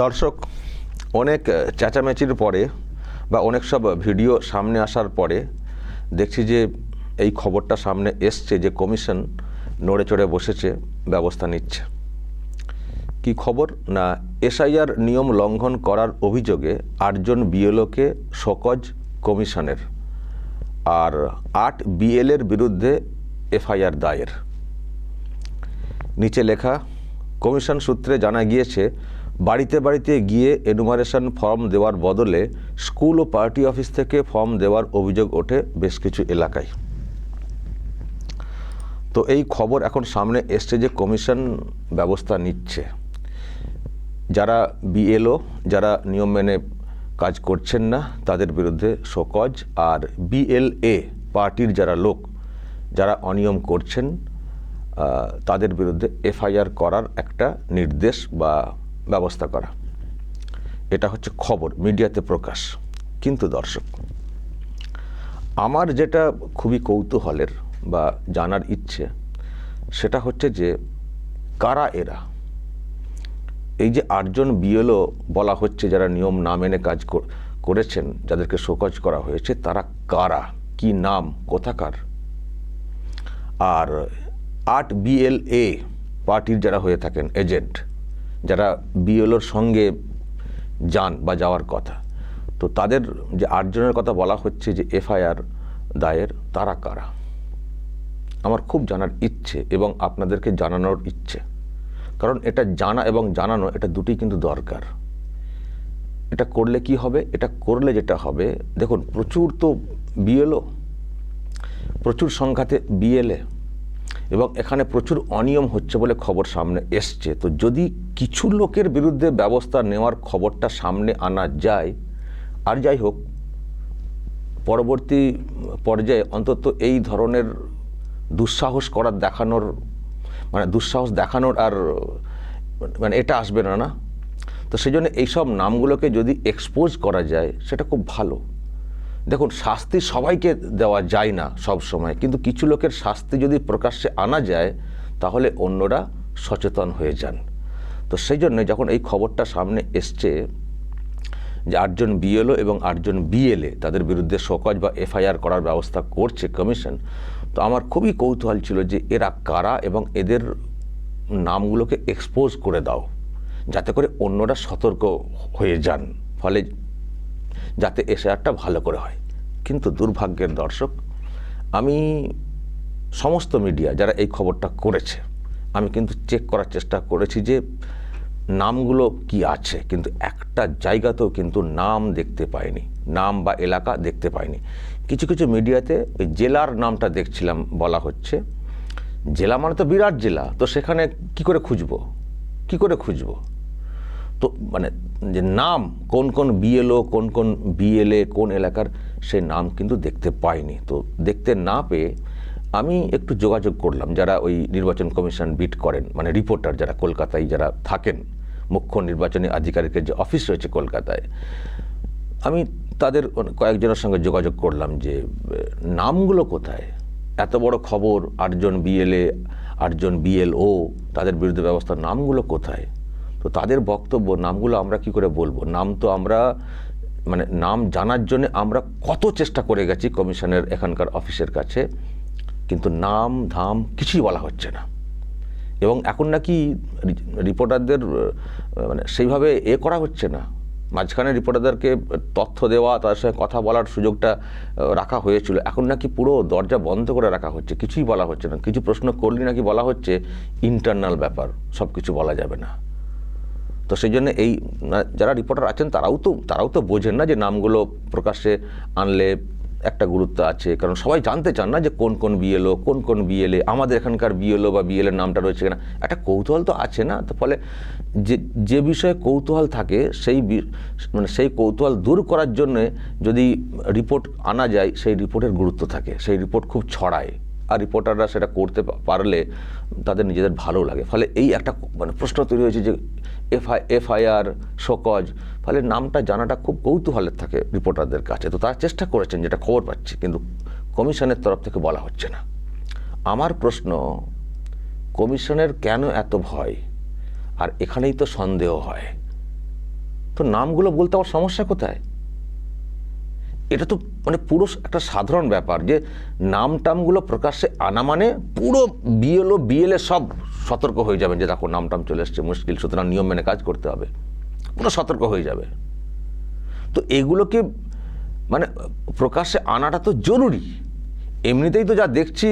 দর্শক, অনেক চেঁচামেচির পরে বা অনেক সব ভিডিও সামনে আসার পরে দেখছি যে এই খবরটা সামনে এসছে যে কমিশন নড়ে চড়ে বসেছে, ব্যবস্থা নিচ্ছে। কি খবর? না, এসআইআর নিয়ম লঙ্ঘন করার অভিযোগে আটজন বিএলওকে শোকজ কমিশনের আর আট বিএলের বিরুদ্ধে এফআইআর দায়ের। নিচে লেখা, কমিশন সূত্রে জানা গিয়েছে বাড়িতে বাড়িতে গিয়ে এনুমারেশন ফর্ম দেওয়ার বদলে স্কুল ও পার্টি অফিস থেকে ফর্ম দেওয়ার অভিযোগ ওঠে বেশ কিছু এলাকায়। তো এই খবর এখন সামনে এসছে যে কমিশন ব্যবস্থা নিচ্ছে। যারা বিএলও যারা নিয়ম মেনে কাজ করছেন না, তাদের বিরুদ্ধে শোকজ। আর বিএলএ পার্টির যারা লোক, যারা অনিয়ম করছেন তাদের বিরুদ্ধে এফআইআর করার একটা নির্দেশ বা ব্যবস্থা করা। এটা হচ্ছে খবর, মিডিয়াতে প্রকাশ। কিন্তু দর্শক, আমার যেটা খুবই কৌতূহলের বা জানার ইচ্ছে, সেটা হচ্ছে যে কারা এরা? এই যে আটজন বিএলও বলা হচ্ছে যারা নিয়ম না মেনে কাজ কর- করেছেন, যাদেরকে শোকজ করা হয়েছে, তারা কারা? কি নাম? কোথাকার? আর আট বিএলএ পার্টির যারা হয়ে থাকেন, এজেন্ট যারা বিএলওর সঙ্গে যান বা যাওয়ার কথা, তো তাদের যে আটজনের কথা বলা হচ্ছে যে এফআইআর দায়ের, তারা কারা? আমার খুব জানার ইচ্ছে এবং আপনাদেরকে জানানোর ইচ্ছে। কারণ এটা জানা এবং জানানো, এটা দুটোই কিন্তু দরকার। এটা করলে কি হবে? এটা করলে যেটা হবে, দেখুন, প্রচুর তো বিএলও, প্রচুর সংখ্যাতে বিএলএ এবং এখানে প্রচুর অনিয়ম হচ্ছে বলে খবর সামনে এসছে। তো যদি কিছু লোকের বিরুদ্ধে ব্যবস্থা নেওয়ার খবরটা সামনে আনা যায়, আর যাই হোক, পরবর্তী পর্যায়ে অন্তত এই ধরনের দুঃসাহস করার দেখানোর মানে দুঃসাহস দেখানোর আর মানে এটা আসবে না না? তো সেই জন্য এইসব নামগুলোকে যদি এক্সপোজ করা যায়, সেটা খুব ভালো। দেখুন, শাস্তি সবাইকে দেওয়া যায় না সব সময়, কিন্তু কিছু লোকের শাস্তি যদি প্রকাশ্যে আনা যায়, তাহলে অন্যরা সচেতন হয়ে যান। তো সেই জন্য যখন এই খবরটা সামনে এসছে যে আটজন বিএলও এবং আটজন বিএলএ তাদের বিরুদ্ধে শোকজ বা এফআইআর করার ব্যবস্থা করছে কমিশন, তো আমার খুবই কৌতূহল ছিল যে এরা কারা এবং এদের নামগুলোকে এক্সপোজ করে দাও, যাতে করে অন্যরা সতর্ক হয়ে যান। ফলে যাতে এসআরটা ভালো করে হয়। কিন্তু দুর্ভাগ্যের দর্শক, আমি সমস্ত মিডিয়া যারা এই খবরটা করেছে, আমি কিন্তু চেক করার চেষ্টা করেছি যে নামগুলো কি আছে, কিন্তু একটা জায়গাতেও কিন্তু নাম দেখতে পাইনি, নাম বা এলাকা দেখতে পাইনি। কিছু কিছু মিডিয়াতে ওই জেলার নামটা দেখছিলাম বলা হচ্ছে। জেলা মানে তো বিরাট জেলা, তো সেখানে কি করে খুঁজবো? কি করে খুঁজবো? তো মানে যে নাম, কোন কোন বিএলও কোন কোন বিএলএ কোন এলাকার, সে নাম কিন্তু দেখতে পাইনি। তো দেখতে না পেয়ে আমি একটু যোগাযোগ করলাম, যারা ওই নির্বাচন কমিশন বিট করেন মানে রিপোর্টার যারা কলকাতায় যারা থাকেন, মুখ্য নির্বাচনী আধিকারিকের যে অফিস রয়েছে কলকাতায়, আমি তাদের কয়েকজনের সঙ্গে যোগাযোগ করলাম যে, নামগুলো কোথায়? এত বড় খবর, আটজন বিএলএ আটজন বিএলও তাদের বিরুদ্ধে ব্যবস্থার নামগুলো কোথায়? তো তাদের বক্তব্য, নামগুলো আমরা কি করে বলব? নাম তো আমরা মানে নাম জানার জন্য আমরা কত চেষ্টা করে গেছি কমিশনের এখানকার অফিসের কাছে, কিন্তু নাম, ধাম কিছুই বলা হচ্ছে না। এবং এখন নাকি রিপোর্টারদের মানে সেইভাবে এ করা হচ্ছে না। মাঝখানে রিপোর্টারদেরকে তথ্য দেওয়া তাদের সঙ্গে কথা বলার সুযোগটা রাখা হয়েছিল। এখন নাকি পুরো দরজা বন্ধ করে রাখা হচ্ছে, কিছুই বলা হচ্ছে না। কিছু প্রশ্ন করলে নাকি বলা হচ্ছে, ইন্টারনাল ব্যাপার সব কিছু বলা যাবে না। তো সেই জন্য এই যারা রিপোর্টার আছেন তারাও তো তারাও তো বোঝেন না যে নামগুলো প্রকাশ্যে আনলে একটা গুরুত্ব আছে। কারণ সবাই জানতে চান না যে কোন কোন বিএলও কোন কোন বিএলএ আমাদের এখানকার বিএলও বা বিএলের নামটা রয়েছে কিনা। একটা কৌতূহল তো আছে না? তো ফলে যে যে বিষয়ে কৌতূহল থাকে সেই মানে সেই কৌতূহল দূর করার জন্যে যদি রিপোর্ট আনা যায়, সেই রিপোর্টের গুরুত্ব থাকে, সেই রিপোর্ট খুব ছড়ায়। আর রিপোর্টাররা সেটা করতে পারলে তাদের নিজেদের ভালো লাগে। ফলে এই একটা মানে প্রশ্ন তৈরি হয়েছে যে এফআই, এফআইআর, শোকজ, ফলে নামটা জানাটা খুব কৌতূহলের থাকে রিপোর্টারদের কাছে। তো তারা চেষ্টা করেছেন যেটা খবর পাচ্ছি, কিন্তু কমিশনের তরফ থেকে বলা হচ্ছে না। আমার প্রশ্ন, কমিশনের কেন এত ভয়? আর এখানেই তো সন্দেহ হয়। তো নামগুলো বলতে আমার সমস্যা কোথায়? এটা তো মানে পুরো একটা সাধারণ ব্যাপার যে নাম টামগুলো প্রকাশ্যে আনা মানে পুরো বিএলও, বিএলএ সব সতর্ক হয়ে যাবেন যে দেখো নাম টাম চলে এসছে, মুশকিল, সুতরাং নিয়ম মেনে কাজ করতে হবে। পুরো সতর্ক হয়ে যাবে। তো এগুলোকে মানে প্রকাশ্যে আনাটা তো জরুরি। এমনিতেই তো যা দেখছি,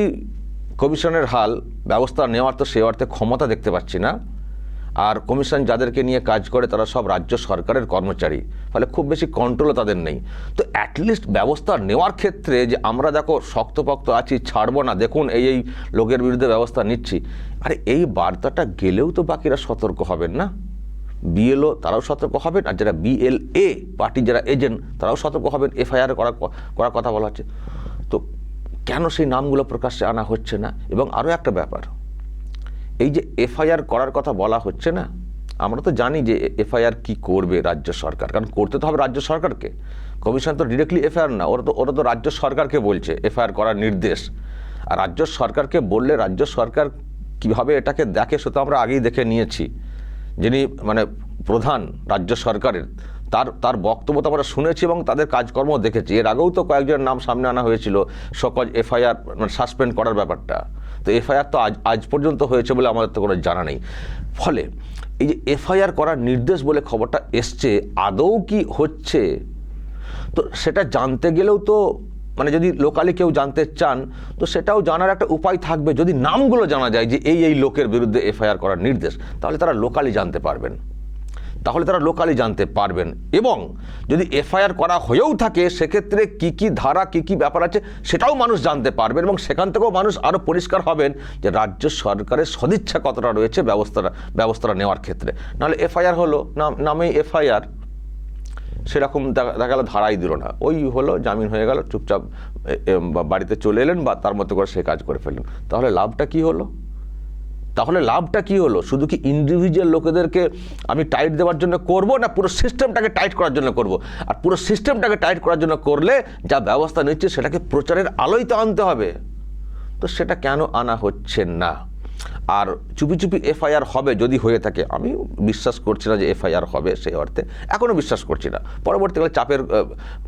কমিশনের হাল, ব্যবস্থা নেওয়ার তো সে অর্থে ক্ষমতা দেখতে পাচ্ছি না। আর কমিশন যাদেরকে নিয়ে কাজ করে, তারা সব রাজ্য সরকারের কর্মচারী। ফলে খুব বেশি কন্ট্রোলও তাদের নেই। তো অ্যাটলিস্ট ব্যবস্থা নেওয়ার ক্ষেত্রে যে আমরা দেখো শক্তপক্ত আছি, ছাড়বো না, দেখুন এই এই লোকের বিরুদ্ধে ব্যবস্থা নিচ্ছি। আরে এই বার্তাটা গেলেও তো বাকিরা সতর্ক হবেন না। বিএলও তারাও সতর্ক হবেন, আর যারা বিএলএ পার্টি, যারা এজেন্ট তারাও সতর্ক হবেন। এফআইআর করার করার কথা বলা হচ্ছে। তো কেন সেই নামগুলো প্রকাশ্যে আনা হচ্ছে না? এবং আরও একটা ব্যাপার এই যে এফআইআর করার কথা বলা হচ্ছে না, আমরা তো জানি যে এফআইআর কি করবে রাজ্য সরকার, কারণ করতে তো হবে রাজ্য সরকারকে। কমিশন তো ডিরেক্টলি এফআইআর না, ওরা তো ওরা তো রাজ্য সরকারকে বলছে এফআইআর করার নির্দেশ। আর রাজ্য সরকারকে বললে রাজ্য সরকার কীভাবে এটাকে দেখে সেটা আমরা আগেই দেখে নিয়েছি। যিনি মানে প্রধান রাজ্য সরকারের, তার তার বক্তব্য তো আমরা শুনেছি এবং তাদের কাজকর্ম দেখেছি। এর আগেও তো কয়েকজনের নাম সামনে আনা হয়েছিল, সকল এফআইআর মানে সাসপেন্ড করার ব্যাপারটা। তো এফআইআর তো আজ আজ পর্যন্ত হয়েছে বলে আমাদের তো কোনো জানা নেই। ফলে এই যে এফআইআর করার নির্দেশ বলে খবরটা এসছে, আদৌ কি হচ্ছে? তো সেটা জানতে গেলেও তো মানে যদি লোকালি কেউ জানতে চান, তো সেটাও জানার একটা উপায় থাকবে। যদি নামগুলো জানা যায় যে এই এই লোকের বিরুদ্ধে এফআইআর করার নির্দেশ, তাহলে তারা লোকালি জানতে পারবেন। তাহলে তারা লোকালি জানতে পারবেন। এবং যদি এফআইআর করা হয়েও থাকে, সেক্ষেত্রে কি কি ধারা, কি কি ব্যাপার আছে, সেটাও মানুষ জানতে পারবেন এবং সেখান থেকেও মানুষ আরও পরিষ্কার হবেন যে রাজ্য সরকারের সদিচ্ছা কতটা রয়েছে ব্যবস্থাটা ব্যবস্থাটা নেওয়ার ক্ষেত্রে। নাহলে এফআইআর হলো, নাম নামেই এফআইআর, সেরকম দেখা গেল ধারাই দিল না। ওই হলো, জামিন হয়ে গেল, চুপচাপ বাড়িতে চলে এলেন বা তার মতো করে সে কাজ করে ফেললেন। তাহলে লাভটা কি হলো? তাহলে লাভটা কি হলো? শুধু কি ইন্ডিভিজুয়াল লোকেদেরকে আমি টাইট দেওয়ার জন্য করব না পুরো সিস্টেমটাকে টাইট করার জন্য করব? আর পুরো সিস্টেমটাকে টাইট করার জন্য করলে যা ব্যবস্থা নিচ্ছে সেটাকে প্রচারের আলোয় তো আনতে হবে। তো সেটা কেন আনা হচ্ছে না? আর চুপি চুপি এফআইআর হবে যদি হয়ে থাকে, আমি বিশ্বাস করছি না যে এফআইআর হবে সেই অর্থে এখনও বিশ্বাস করছি না। পরবর্তীকালে চাপের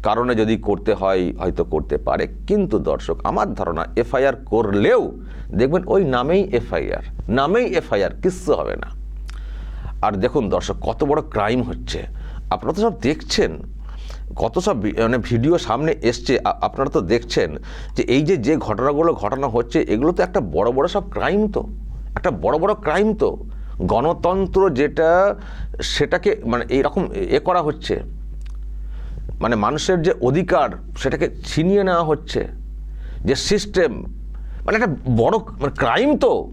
কারণে যদি করতে হয়, হয়তো করতে পারে। কিন্তু দর্শক, আমার ধারণা এফআইআর করলেও, দেখবেন ওই নামেই এফআইআর নামেই এফআইআর, কিচ্ছু হবে না। আর দেখুন দর্শক, কত বড় ক্রাইম হচ্ছে। আপনারা তো সব দেখছেন, কত সব মানে ভিডিও সামনে এসছে। আপনারা তো দেখছেন যে এই যে যে ঘটনাগুলো ঘটনা হচ্ছে, এগুলো তো একটা বড় বড় সব ক্রাইম তো। একটা বড় বড় ক্রাইম তো। গণতন্ত্র যেটা, সেটাকে মানে এইরকম এ করা হচ্ছে। মানে মানুষের যে অধিকার, সেটাকে ছিনিয়ে নেওয়া হচ্ছে। যে সিস্টেম মানে একটা বড় মানে ক্রাইম তো।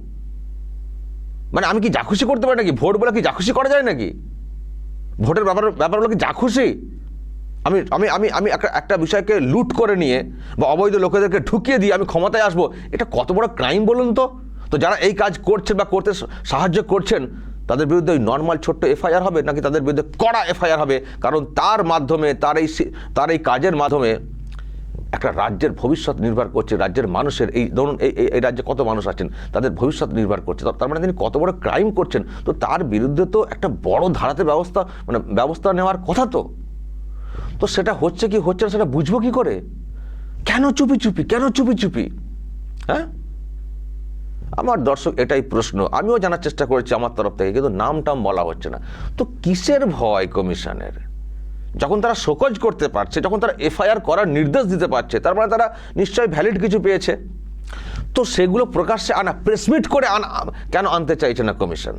মানে আমি কি যা খুশি করতে পারি নাকি? ভোট বলে কি যা খুশি করা যায় নাকি? ভোটের ব্যাপার, ব্যাপারগুলো কি যা খুশি? আমি আমি আমি আমি একটা একটা বিষয়কে লুট করে নিয়ে বা অবৈধ লোকেদেরকে ঢুকিয়ে দিয়ে আমি ক্ষমতায় আসব, এটা কত বড় ক্রাইম বলুন তো? তো যারা এই কাজ করছেন বা করতে সাহায্য করছেন, তাদের বিরুদ্ধে ওই নর্মাল ছোট্ট এফআইআর হবে নাকি তাদের বিরুদ্ধে কড়া এফআইআর হবে? কারণ তার মাধ্যমে, তার এই তার এই কাজের মাধ্যমে একটা রাজ্যের ভবিষ্যৎ নির্ভর করছে, রাজ্যের মানুষের এই ধরুন এই, এই- রাজ্যে কত মানুষ আছেন, তাদের ভবিষ্যৎ নির্ভর করছে। তার মানে তিনি কত বড় ক্রাইম করছেন, তো তার বিরুদ্ধে তো একটা বড় ধারাতে ব্যবস্থা মানে ব্যবস্থা নেওয়ার কথা তো। তো সেটা হচ্ছে কি, হচ্ছে না সেটা বুঝব কি করে? কেন চুপি চুপি, কেন চুপি চুপি? হ্যাঁ? আমার দর্শক এটাই প্রশ্ন, আমিও জানার চেষ্টা করেছি আমার তরফ থেকে, কিন্তু নাম টাম বলা হচ্ছে না। তো কিসের ভয় কমিশনের? যখন তারা শোকজ করতে পারছে, যখন তারা এফআইআর করার নির্দেশ দিতে পারছে, তার মানে তারা নিশ্চয়ই ভ্যালিড কিছু পেয়েছে। তো সেগুলো প্রকাশ্যে আনা প্রেসমিট করে আনা, কেন আনতে চাইছে না কমিশন?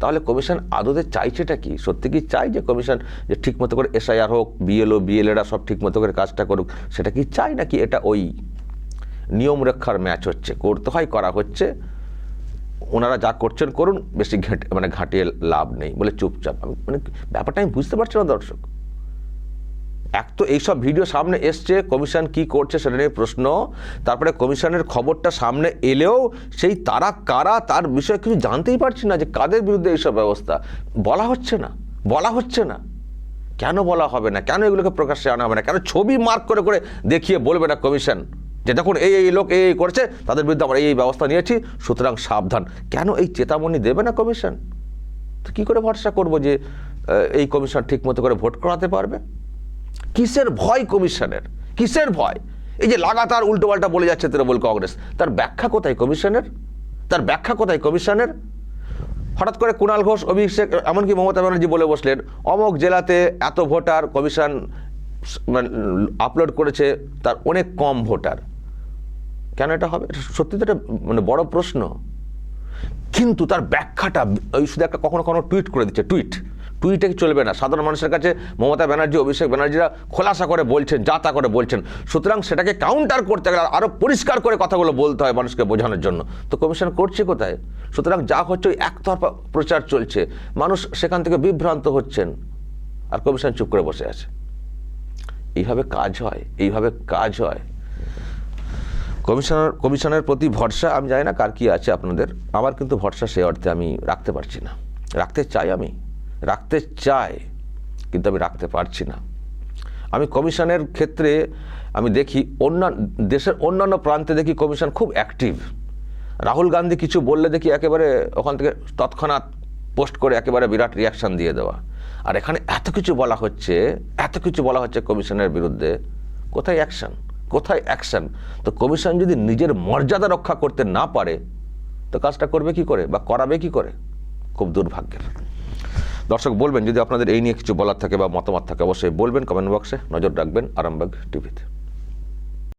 তাহলে কমিশন আদতে চাইছেটা কি? সত্যি কি চাই যে কমিশন যে ঠিকমতো করে এসআইআর হোক, বিএলও, বিএলএরা সব ঠিকমতো করে কাজটা করুক, সেটা কি চাই নাকি এটা ওই নিয়ম রক্ষার ম্যাচ হচ্ছে, করতে হয়, করা হচ্ছে। ওনারা যা করছেন করুন, বেশি ঘেঁটে মানে ঘাটিয়ে লাভ নেই, বলে চুপচাপ। আমি মানে ব্যাপারটা আমি বুঝতে পারছি না দর্শক। এক তো এইসব ভিডিও সামনে এসছে কমিশন কি করছে সেটা নিয়ে প্রশ্ন। তারপরে কমিশনের খবরটা সামনে এলেও সেই তারা কারা, তার বিষয়ে কিছু জানতেই পারছি না যে কাদের বিরুদ্ধে এইসব ব্যবস্থা। বলা হচ্ছে না, বলা হচ্ছে না। কেন বলা হবে না? কেন এগুলোকে প্রকাশ্যে আনা হবে না? কেন ছবি মার্ক করে করে দেখিয়ে বলবে না কমিশন যে দেখুন এই এই লোক এই করছে, তাদের বিরুদ্ধে আমরা এই ব্যবস্থা নিয়েছি, সুতরাং সাবধান। কেন এই চেতামণি দেবে না কমিশন? তো কী করে ভরসা করব যে এই কমিশন ঠিক মতো করে ভোট করাতে পারবে? কিসের ভয় কমিশনের? কিসের ভয়? এই যে লাগাতার উল্টোপাল্টা বলে যাচ্ছে তৃণমূল কংগ্রেস, তার ব্যাখ্যা কোথায় কমিশনের? তার ব্যাখ্যা কোথায় কমিশনের? হঠাৎ করে কুণাল ঘোষ, অভিষেক, এমনকি মমতা ব্যানার্জি বলে বসলেন, অমক জেলাতে এত ভোটার কমিশন আপলোড করেছে, তার অনেক কম ভোটার। কেন এটা হবে? সত্যি তো এটা মানে বড় প্রশ্ন। কিন্তু তার ব্যাখ্যাটা, ওই শুধু একটা কখনো কখনো টুইট করে দিচ্ছে, টুইট। টুইটে চলবে না? সাধারণ মানুষের কাছে মমতা ব্যানার্জি, অভিষেক ব্যানার্জিরা খোলাসা করে বলছেন, যা তা করে বলছেন। সুতরাং সেটাকে কাউন্টার করতে গেলে আরও পরিষ্কার করে কথাগুলো বলতে হয় মানুষকে বোঝানোর জন্য। তো কমিশন করছে কোথায়? সুতরাং যা হচ্ছে, ওই একতরফা প্রচার চলছে। মানুষ সেখান থেকে বিভ্রান্ত হচ্ছেন। আর কমিশন চুপ করে বসে আছে। এইভাবে কাজ হয়, এইভাবে কাজ হয়। কমিশনার, কমিশনের প্রতি ভরসা, আমি জানি না কার কী আছে আপনাদের, আমার কিন্তু ভরসা সেই অর্থে আমি রাখতে পারছি না। রাখতে চাই আমি, রাখতে চাই, কিন্তু আমি রাখতে পারছি না। আমি কমিশনের ক্ষেত্রে আমি দেখি অন্যান্য দেশের অন্যান্য প্রান্তে দেখি কমিশন খুব অ্যাক্টিভ রাহুল গান্ধী কিছু বললে দেখি একেবারে ওখান থেকে তৎক্ষণাৎ পোস্ট করে একেবারে বিরাট রিয়াকশন দিয়ে দেওয়া। আর এখানে এত কিছু বলা হচ্ছে, এত কিছু বলা হচ্ছে কমিশনের বিরুদ্ধে, কোথায় অ্যাকশন কোথায় অ্যাকশন তো কমিশন যদি নিজের মর্যাদা রক্ষা করতে না পারে, তো কাজটা করবে কি করে বা করাবে কি করে? খুব দুর্ভাগ্যের। দর্শক বলবেন, যদি আপনাদের এই নিয়ে কিছু বলার থাকে বা মতামত থাকে, অবশ্যই বলবেন কমেন্ট বক্সে নজর রাখবেন, আরামবাগ টিভিতে।